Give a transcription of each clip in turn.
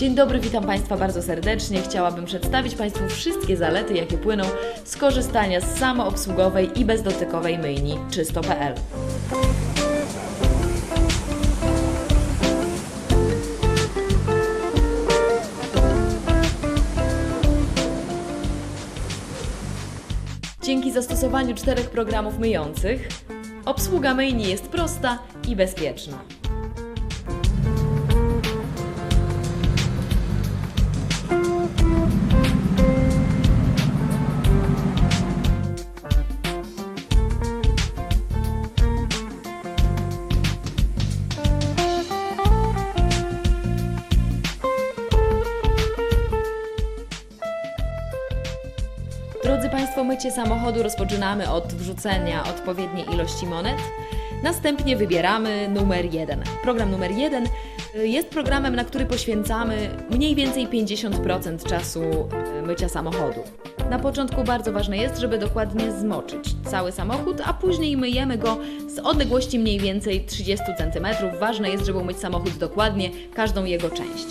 Dzień dobry, witam Państwa bardzo serdecznie. Chciałabym przedstawić Państwu wszystkie zalety, jakie płyną z korzystania z samoobsługowej i bezdotykowej myjni czysto.pl. Dzięki zastosowaniu czterech programów myjących, obsługa myjni jest prosta i bezpieczna. Państwo, mycie samochodu rozpoczynamy od wrzucenia odpowiedniej ilości monet. Następnie wybieramy numer 1. Program numer 1 jest programem, na który poświęcamy mniej więcej 50% czasu y, mycia samochodu. Na początku bardzo ważne jest, żeby dokładnie zmoczyć cały samochód, a później myjemy go z odległości mniej więcej 30 cm. Ważne jest, żeby umyć samochód dokładnie, każdą jego część.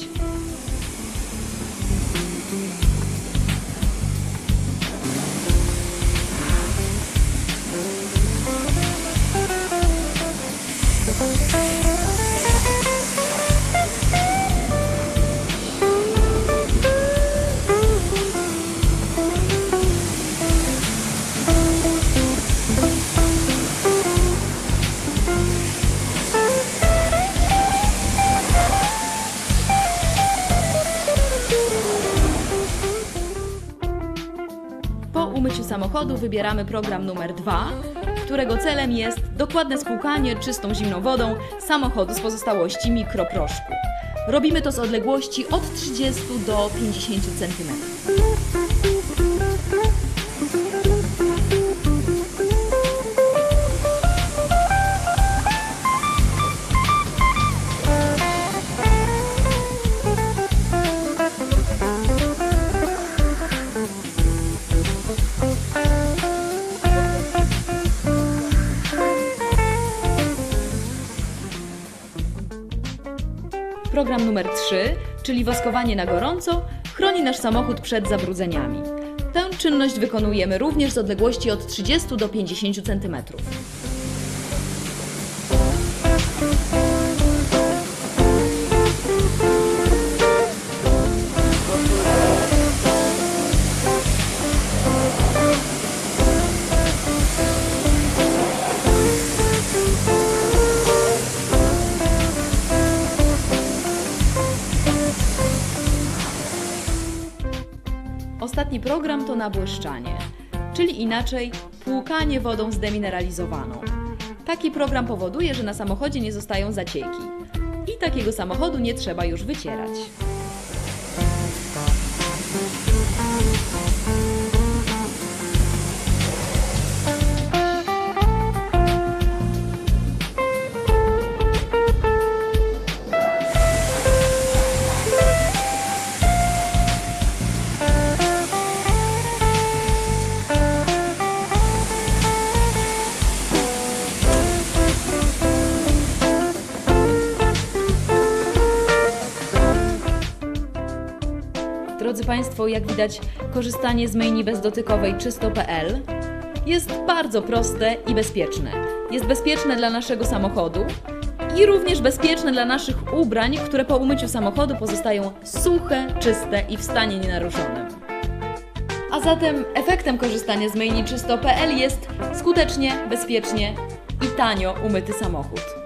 Samochodu wybieramy program numer 2, którego celem jest dokładne spłukanie czystą zimną wodą samochodu z pozostałości mikroproszku. Robimy to z odległości od 30 do 50 cm. Program numer 3, czyli woskowanie na gorąco, chroni nasz samochód przed zabrudzeniami. Tę czynność wykonujemy również z odległości od 30 do 50 cm. Ostatni program to nabłyszczanie, czyli inaczej płukanie wodą zdemineralizowaną. Taki program powoduje, że na samochodzie nie zostają zacieki i takiego samochodu nie trzeba już wycierać. Drodzy Państwo, jak widać, korzystanie z myjni bezdotykowej czysto.pl jest bardzo proste i bezpieczne. Jest bezpieczne dla naszego samochodu i również bezpieczne dla naszych ubrań, które po umyciu samochodu pozostają suche, czyste i w stanie nienaruszonym. A zatem efektem korzystania z myjni czysto.pl jest skutecznie, bezpiecznie i tanio umyty samochód.